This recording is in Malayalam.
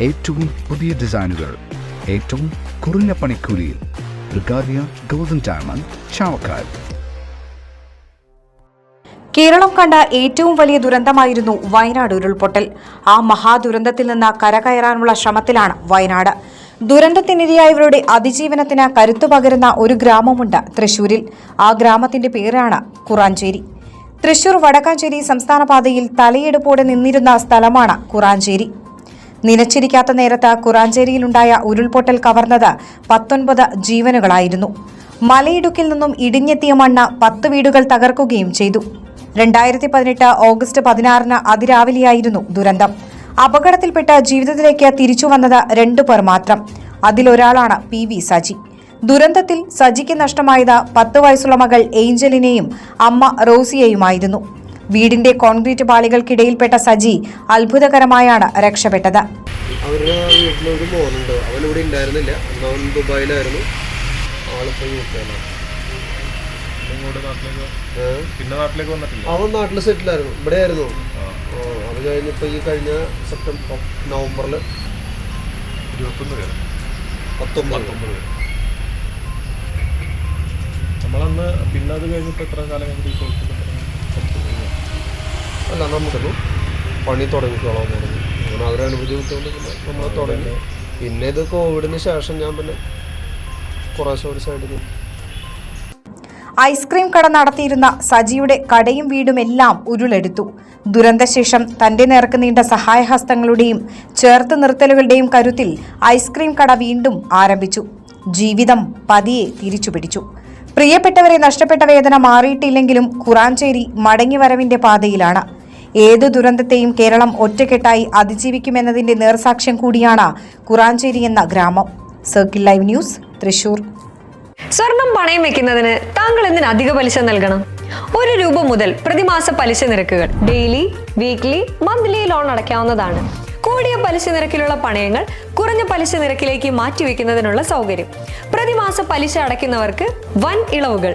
ഏറ്റവും പുതിയ ഡിസൈനുകൾ ഏറ്റവും കുറഞ്ഞ പണിക്കൂലിയിൽ. ബ്രിഗാദിയ ഗോൾഡൻ ഡയമണ്ട് ചാവക്കാട്. കേരളം കണ്ട ഏറ്റവും വലിയ ദുരന്തമായിരുന്നു വയനാട് ഉരുൾപൊട്ടൽ. ആ മഹാദുരന്തത്തിൽ നിന്ന് കരകയറാനുള്ള ശ്രമത്തിലാണ് വയനാട്. ദുരന്തത്തിനിരയായവരുടെ അതിജീവനത്തിന് കരുത്തു പകരുന്ന ഒരു ഗ്രാമമുണ്ട് തൃശൂരിൽ. ആ ഗ്രാമത്തിന്റെ പേരാണ് കുറാഞ്ചേരി. തൃശൂർ വടക്കാഞ്ചേരി സംസ്ഥാന പാതയിൽ തലയെടുപ്പോടെ നിന്നിരുന്ന സ്ഥലമാണ് കുറാഞ്ചേരി. നിലച്ചിരിക്കാത്ത നേരത്ത് കുറാഞ്ചേരിയിലുണ്ടായ ഉരുൾപൊട്ടൽ കവർന്നത് പത്തൊൻപത് ജീവനുകളായിരുന്നു. മലയിടുക്കിൽ നിന്നും ഇടിഞ്ഞെത്തിയ മണ്ണ് പത്ത് വീടുകൾ തകർക്കുകയും ചെയ്തു. രണ്ടായിരത്തി പതിനെട്ട് ഓഗസ്റ്റ് പതിനാറിന് അതിരാവിലെയായിരുന്നു ദുരന്തം. അപകടത്തിൽപ്പെട്ട ജീവിതത്തിലേക്ക് തിരിച്ചു വന്നത് രണ്ടു പേർ മാത്രം. അതിലൊരാളാണ് പി വി സജി. ദുരന്തത്തിൽ സജിക്ക് നഷ്ടമായത് പത്ത് വയസ്സുള്ള മകൾ ഏഞ്ചലിനെയും അമ്മ റോസിയെയുമായിരുന്നു. വീടിന്റെ കോൺക്രീറ്റ് പാളികൾക്കിടയിൽപ്പെട്ട സജി അത്ഭുതകരമായാണ് രക്ഷപ്പെട്ടത്. അവരുടെ വീട്ടിലൊരു മോനുണ്ട് അവൻ ഇവിടെ ഉണ്ടായിരുന്നില്ല. അവൻ ദുബായിലായിരുന്നു. ആളിപ്പോ യു ഇങ്ങോട്ട് നാട്ടിലേക്ക് പിന്നെ നാട്ടിലേക്ക് വന്നിട്ടില്ല? അവൻ നാട്ടിൽ സെറ്റിലായിരുന്നു. ഇവിടെ ആയിരുന്നു അത് കഴിഞ്ഞിപ്പോ ഈ കഴിഞ്ഞ സെപ്റ്റംബർ നവംബറിൽ നമ്മളന്ന് പിന്നെ അത് കഴിഞ്ഞിട്ട് എത്ര കാലം കഴിഞ്ഞിട്ട് ഈ കോഴ്സ് അല്ല നമുക്കൊന്നു പണി തുടങ്ങിക്കോളാൻ തുടങ്ങി അങ്ങനെ അവരെ അനുമതി കിട്ടുകൊണ്ട് പിന്നെ നമ്മൾ തുടങ്ങി. പിന്നെ ഇത് കോവിഡിന് ശേഷം ഞാൻ പിന്നെ കുറേശ്ശെ ഒരു സൈഡിൽ ഐസ്ക്രീം കട നടത്തിയിരുന്ന സജിയുടെ കടയും വീടും എല്ലാം ഉരുളെടുത്തു. ദുരന്തശേഷം തന്റെ നേർക്ക് നീണ്ട സഹായഹസ്തങ്ങളുടെയും ചേർത്ത് നിർത്തലുകളുടെയും കരുത്തിൽ ഐസ്ക്രീം കട വീണ്ടും ആരംഭിച്ചു. ജീവിതം പതിയെ തിരിച്ചുപിടിച്ചു പ്രിയപ്പെട്ടവരെ നഷ്ടപ്പെട്ട വേദന മാറിയിട്ടില്ലെങ്കിലും കുറാഞ്ചേരി മടങ്ങിവരവിന്റെ പാതയിലാണ്. ഏതു ദുരന്തത്തെയും കേരളം ഒറ്റക്കെട്ടായി അതിജീവിക്കുമെന്നതിന്റെ നേർസാക്ഷ്യം കൂടിയാണ് കുറാഞ്ചേരി എന്ന ഗ്രാമം. Circle live news Thrissur. സ്വർണം പണയം വെക്കുന്നതിന് താങ്കൾ എന്തിന് അധിക പലിശ നൽകണം? ഒരു രൂപ മുതൽ പ്രതിമാസ പലിശ നിരക്കുകൾ ഡെയിലി വീക്ക്ലി മന്ത്ലി ലോൺ അടയ്ക്കാവുന്നതാണ്. കൂടിയ പലിശ നിരക്കിലുള്ള പണയങ്ങൾ കുറഞ്ഞ പലിശ നിരക്കിലേക്ക് മാറ്റിവെക്കുന്നതിനുള്ള സൗകര്യം. പ്രതിമാസ പലിശ അടയ്ക്കുന്നവർക്ക് വൻ ഇളവുകൾ.